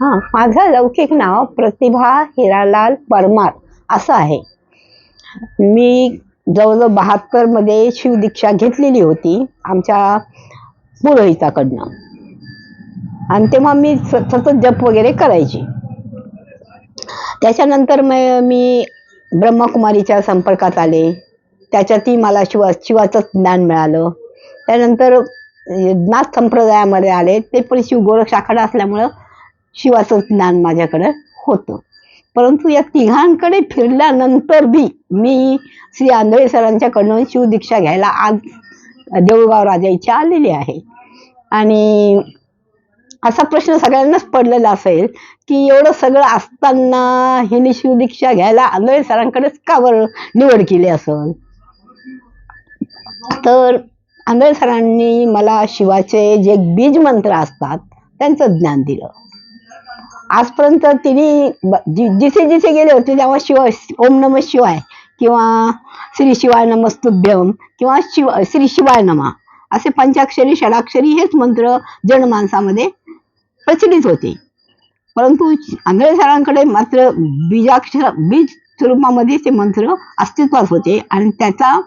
हां माझं लौकिक नाव प्रतिभा हिरालाल परमार असं आहे. मी जवळजवळ बहात्तरमध्ये शिवदीक्षा घेतलेली होती आमच्या पुरोहिताकडनं. आणि तेव्हा मी सतत जप वगैरे करायची. त्याच्यानंतर मग मी ब्रह्मकुमारीच्या संपर्कात आले. त्याच्यातही मला शिवा शिवाचंच ज्ञान मिळालं. त्यानंतर नाथ संप्रदायामध्ये आले. ते पण शिवगोरख आखाडा असल्यामुळं शिवाचं ज्ञान माझ्याकडं होतं. परंतु या तिघांकडे फिरल्यानंतर बी मी श्री आंधळे सरांच्याकडनं शिवदीक्षा घ्यायला आज देऊळगाव राजा इच्छा आलेली आहे. आणि असा प्रश्न सगळ्यांनाच पडलेला असेल की एवढं सगळं असताना हिने शिवदीक्षा घ्यायला आंधळे सरांकडेच का बरं निवड केली असेल? तर आंधळे सरांनी मला शिवाचे जे बीज मंत्र असतात त्यांचं ज्ञान दिलं. आजपर्यंत तिने जि- जिथे जिथे गेले होते तेव्हा शिव ओम नम शिवाय किंवा श्री शिवाय नमस्तुभ्यम किंवा शिव श्री शिवाय नमा. असे पंचाक्षरी षडाक्षरी हेच मंत्र जनमानसामध्ये प्रचलित होते. परंतु आंधळे सरांकडे मात्र बीजाक्षर बीज स्वरूपामध्ये ते मंत्र अस्तित्वात होते आणि त्याचा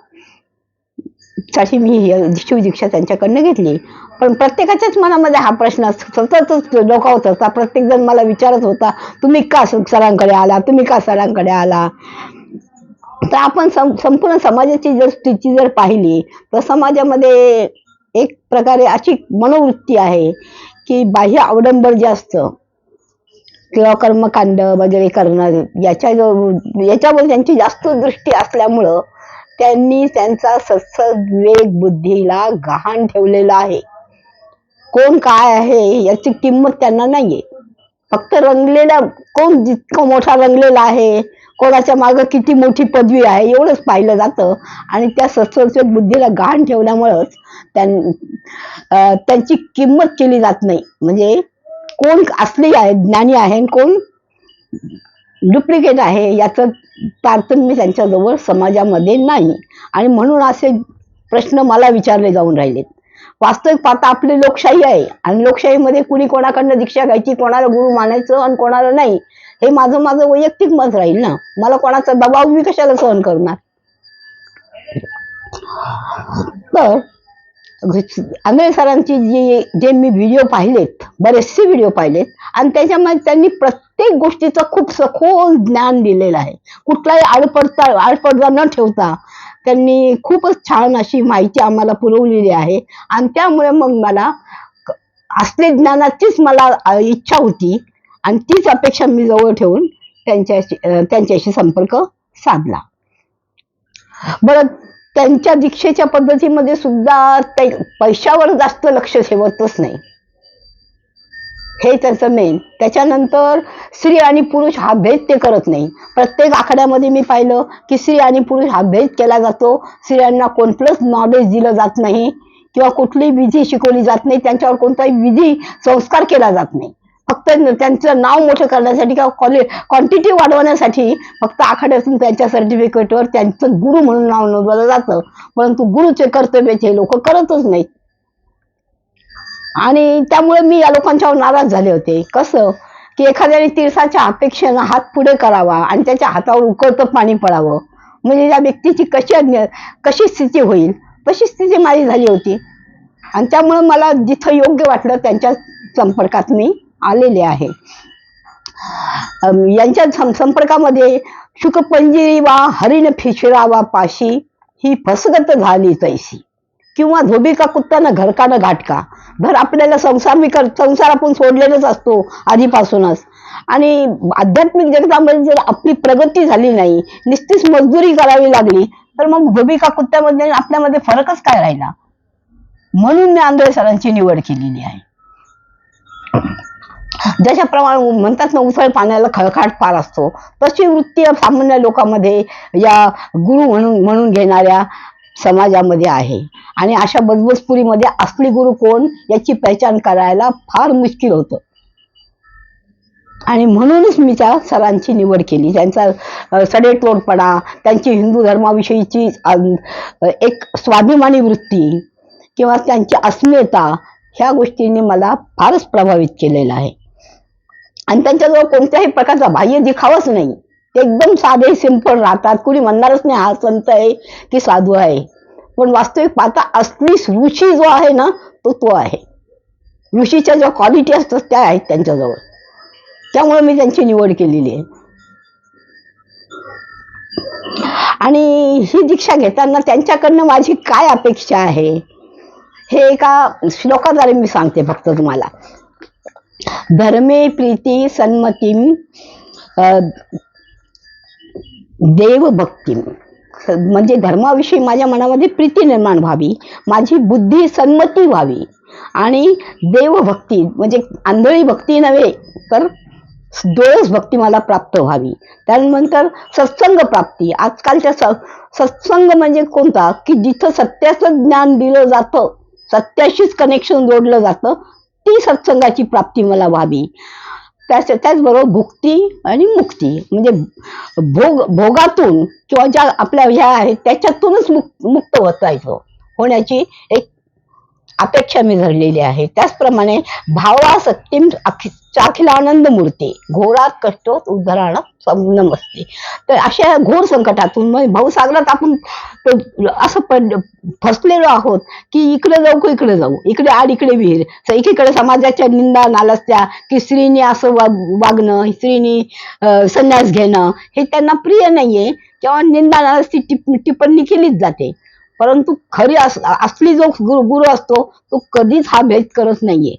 साठी मी ही शिवदीक्षा त्यांच्याकडनं घेतली. पण प्रत्येकाच्याच मनामध्ये हा प्रश्न सततच डोकावत असता प्रत्येक जण मला विचारत होता तुम्ही का सरांकडे आला? तुम्ही का सरांकडे आला? तर आपण सं संपूर्ण समाजाची जर स्थिती जर पाहिली तर समाजामध्ये एक प्रकारे अशी मनोवृत्ती आहे की बाह्य अवडंबर जे असतं किंवा कर्मकांड वगैरे करणं याच्या जो- याच्यावर त्यांची जास्त दृष्टी असल्यामुळं त्यांनी त्यांचा सत्सद्विवेक बुद्धीला गहाण ठेवलेला आहे. कोण काय आहे याची किंमत त्यांना नाहीये. फक्त रंगलेला कोण जितकं मोठा रंगलेला आहे कोणाच्या मागं किती मोठी पदवी आहे एवढंच पाहिलं जातं. आणि त्या सत्सद्विवेक बुद्धीला गहाण ठेवल्यामुळंच त्यां त्यांची किंमत केली जात नाही. म्हणजे कोण असली आहे ज्ञानी आहे कोण डुप्लिकेट आहे याचं तारतम्य त्यांच्याजवळ समाजामध्ये नाही. आणि म्हणून असे प्रश्न मला विचारले जाऊन राहिलेत. वास्तविक पाहता आपली लोकशाही आहे आणि लोकशाहीमध्ये कुणी कोणाकडनं दीक्षा घ्यायची कोणाला गुरु मानायचं आणि कोणाला नाही हे माझं माझं वैयक्तिक मत राहील ना? मला कोणाचा दबाव मी कशाला सहन करणार? तर आंधळे सरांची जी जे मी व्हिडिओ पाहिलेत बरेचसे व्हिडिओ पाहिलेत आणि त्याच्यामध्ये त्यांनी प्रत्येक गोष्टीचं खूप सखोल ज्ञान दिलेलं आहे. कुठलाही आडपडता आडपडदा न ठेवता त्यांनी खूपच छान अशी माहिती आम्हाला पुरवलेली आहे. आणि त्यामुळे मग मला असले ज्ञानाचीच मला इच्छा होती आणि तीच अपेक्षा मी जवळ ठेवून त्यांच्याशी त्यांच्याशी संपर्क साधला. बरं त्यांच्या दीक्षेच्या पद्धतीमध्ये सुद्धा ते पैशावर जास्त लक्ष ठेवतच नाही. हे त्याचं मेन त्याच्यानंतर स्त्री आणि पुरुष हा भेद ते करत नाही. प्रत्येक आखाड्यामध्ये मी पाहिलं की स्त्री आणि पुरुष हा भेद केला जातो. स्त्रियांना कोणतंच नॉलेज दिलं जात नाही किंवा कुठलीही विधी शिकवली जात नाही. त्यांच्यावर कोणताही विधी संस्कार केला जात नाही. फक्त त्यांचं नाव मोठं करण्यासाठी किंवा कॉले क्वांटिटी वाढवण्यासाठी फक्त आखाड्यातून त्यांच्या सर्टिफिकेटवर त्यांचं गुरु म्हणून नाव नोंदवलं जातं. परंतु गुरुचे कर्तव्य हे लोक करतच नाहीत. आणि त्यामुळे मी या लोकांच्यावर नाराज झाले होते. कसं? की एखाद्याने तीर्थाच्या अपेक्षेनं हात पुढे करावा आणि त्याच्या हातावर उकळतं पाणी पडावं. म्हणजे त्या व्यक्तीची कशी कशी स्थिती होईल? तशी स्थिती माझी झाली होती. आणि त्यामुळे मला जिथं योग्य वाटलं त्यांच्या संपर्कात मी आलेले आहे. यांच्या संपर्कामध्ये शुकपंजिरी वा हरिण फिशिरावा पाशी ही फसगत झाली तैसी किंवा झोबिका कुत्तानं घरकानं घाटका. घर आपल्याला संसार मी कर संसार आपण सोडलेलाच असतो आधीपासूनच. आणि आध्यात्मिक जगतामध्ये जर आपली प्रगती झाली नाही नुसतीच मजदुरी करावी लागली तर मग झोबिका कुत्त्यामध्ये आपल्यामध्ये फरकच काय राहिला? म्हणून मी आंधळे सरांची निवड केलेली आहे. ज्याच्याप्रमाणे म्हणतात ना उसळ पाण्याला खळखाट पार असतो. तशी वृत्ती सामान्य लोकांमध्ये या गुरु म्हणून म्हणून घेणाऱ्या समाजामध्ये आहे. आणि अशा बजबजपुरीमध्ये असली गुरु कोण याची पहचान करायला फार मुश्किल होतं. आणि म्हणूनच मी त्या सरांची निवड केली. त्यांचा अ, सडेतोडपणा त्यांची हिंदू धर्माविषयीची एक स्वाभिमानी वृत्ती किंवा त्यांची अस्मिता ह्या गोष्टींनी मला फारच प्रभावित केलेलं आहे. आणि त्यांच्याजवळ कोणत्याही प्रकारचा बाह्य दिखावाच नाही. ते एकदम साधे सिंपल राहतात. कुणी म्हणणारच नाही हा संत आहे की साधू आहे. पण वास्तविक पाहता असली ऋषी जो आहे ना तो तो आहे. ऋषीच्या ज्या क्वालिटी असतात त्या आहेत त्यांच्याजवळ. त्यामुळे मी त्यांची निवड केलेली आहे. आणि ही दीक्षा घेताना त्यांच्याकडनं माझी काय अपेक्षा आहे? हे एका श्लोकाद्वारे मी सांगते फक्त तुम्हाला. धर्मे प्रीती सन्मतीम देवभक्ती. देवभक्तीम म्हणजे धर्माविषयी माझ्या मनामध्ये प्रीती निर्माण व्हावी माझी बुद्धी सन्मती व्हावी आणि देवभक्ती म्हणजे आंधळी भक्ती नव्हे तर डोळस भक्ती मला प्राप्त व्हावी. त्यानंतर सत्संग प्राप्ती. आजकालच्या स सत्संग म्हणजे कोणता? की जिथं सत्याचं ज्ञान दिलं जातं सत्याशीच कनेक्शन जोडलं जातं ती सत्संगाची प्राप्ती मला व्हावी. त्याच त्याचबरोबर भुक्ती आणि मुक्ती. म्हणजे भोग भोगातून किंवा ज्या आपल्या ह्या आहेत त्याच्यातूनच मुक्त मुक्त होता येतो. होण्याची एक अपेक्षा मी धरलेली आहे. त्याचप्रमाणे भावा सत्यम अखिल आनंद मूर्ती घोरात कष्ट उद्धरण असते तर अशा घोर संकटातून मग भाऊसागरात आपण असं पड फसलेलो आहोत की इकडे जाऊ की इकडे जाऊ? इकडे आड इकडे विहीर. तर एकीकडे समाजाच्या निंदा नालस्त्या की स्त्रीने असं वाग वागणं स्त्रीने संन्यास घेणं हे त्यांना प्रिय नाहीये. किंवा निंदा नालस्ती टिप टिप्पणी केलीच जाते. परंतु खरी अस असली जो गुरु गुरु असतो तो कधीच हा भेद करत नाहीये.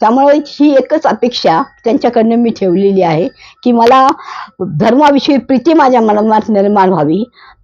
त्यामुळे ही एकच अपेक्षा त्यांच्याकडनं मी ठेवलेली आहे की मला धर्माविषयी प्रीती माझ्या मनात निर्माण व्हावी.